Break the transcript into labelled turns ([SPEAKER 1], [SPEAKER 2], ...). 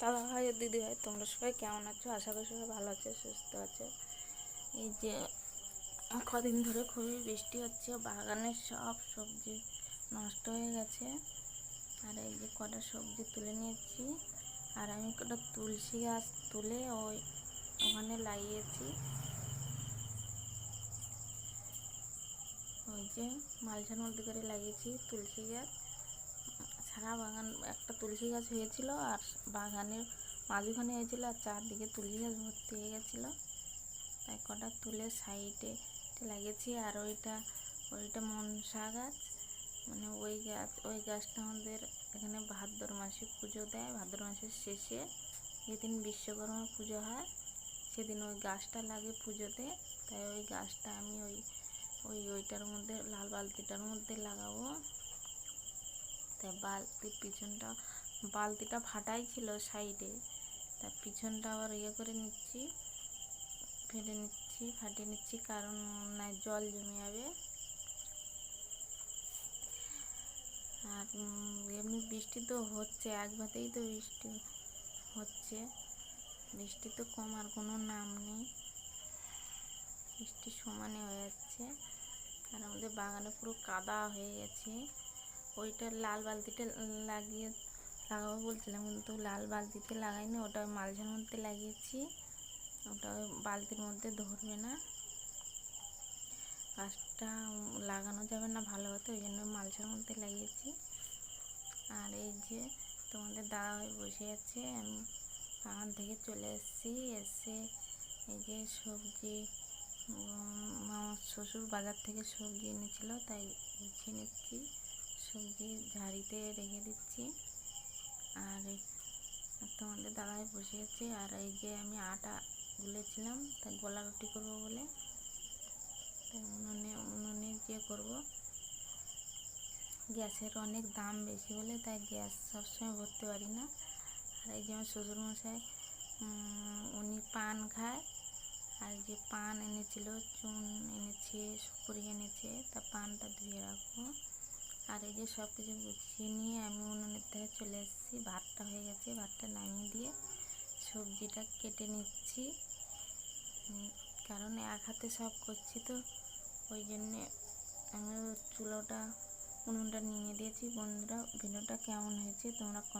[SPEAKER 1] দাদা ভাই দিদি ভাই, তোমরা সবাই কেমন আছো? আশা করি সবাই ভালো আছো, সুস্থ আছো। এই যে, কদিন ধরে খুবই বৃষ্টি হচ্ছে, বাগানের সব সবজি নষ্ট হয়ে গেছে। আর এই যে কটা সবজি তুলে নিয়েছি, আর আমি কটা তুলসী গাছ তুলে ওই ওখানে লাগিয়েছি। ওই যে মালসার মধ্যে করে লাগিয়েছি তুলসী গাছ। সারা বাগান একটা তুলসী গাছ হয়েছিল আর বাগানের মাঝখানে হয়েছিল আর চারদিকে তুলসী গাছ ভর্তি হয়ে গেছিল। তাই কটা তুলে সাইডে লাগিয়েছি আর ওইটা ওইটা মনসা গাছ। মানে ওই গাছ, ওই গাছটা আমাদের এখানে ভাদ্র মাসে পুজো দেয়, ভাদ্র মাসের শেষে। যেদিন বিশ্বকর্মা পুজো হয়, সেদিন ওই গাছটা লাগে পুজোতে। তাই ওই গাছটা আমি ওই ওই ওইটার মধ্যে, লাল বালতিটার মধ্যে লাগাবো। বালতির পিছনটা, বালতিটা ফাটাই ছিল সাইডে। তার পিছনটা আবার ইয়ে করে নিচ্ছি ফেলে নিচ্ছি, ফাটিয়ে নিচ্ছি, কারণ না জল জমে যাবে। আর এমনি বৃষ্টি তো হচ্ছে একবারেই তো বৃষ্টি হচ্ছে। বৃষ্টি তো কমার কোনো নাম নেই। বৃষ্টি সমানে হয়ে যাচ্ছে। আর আমাদের বাগানে পুরো কাদা হয়ে গেছে। ওইটা লাল বালতিটা লাগিয়ে লাগাবো বলছিলাম, কিন্তু লাল বালতিতে লাগাইনি, ওটা মালঝার মধ্যে লাগিয়েছি। ওটা বালতির মধ্যে ধরবে না। গাছটা লাগানো যাবে না ভালো হতো ওই জন্য মালসার মধ্যে লাগিয়েছি। আর এই যে তোমাদের দাদা হয়ে বসে আছে, আমি বাগান থেকে চলে এসেছি, এসে এই যে সবজি আমার শ্বশুর বাজার থেকে সবজি এনেছিল, তাই গুছিয়ে নিচ্ছি সবজি ঝাড়িতে রেখে দিচ্ছি। আর তোমাদের দাদাই বসে আছে। আর এই যে আমি আটা গুলেছিলাম তাই গোলা রুটি করব বলে। উনুনে উনুনে গিয়ে করব। গ্যাসের অনেক দাম বেশি বলে, তাই গ্যাস সবসময় ভরতে পারি না। আর এই যে আমার শ্বশুরমশাই উনি পান খায়। আর যে পান এনেছিল, চুন এনেছে, সুপুরি এনেছে, তা পানটা ধুয়ে রাখব। আর এই যে সব কিছু গুছিয়ে নিয়ে আমি উনুনের থেকে চলে এসেছি। ভাতটা হয়ে গেছে, ভাতটা নামিয়ে দিয়ে সবজিটা কেটে নিচ্ছি। কারণ এক হাতে সব করছি তো, ওই জন্যে আমি চুলোটা, উনুনটা নিয়ে দিয়েছি। বন্ধুরা, ভিডিওটা কেমন হয়েছে তোমরা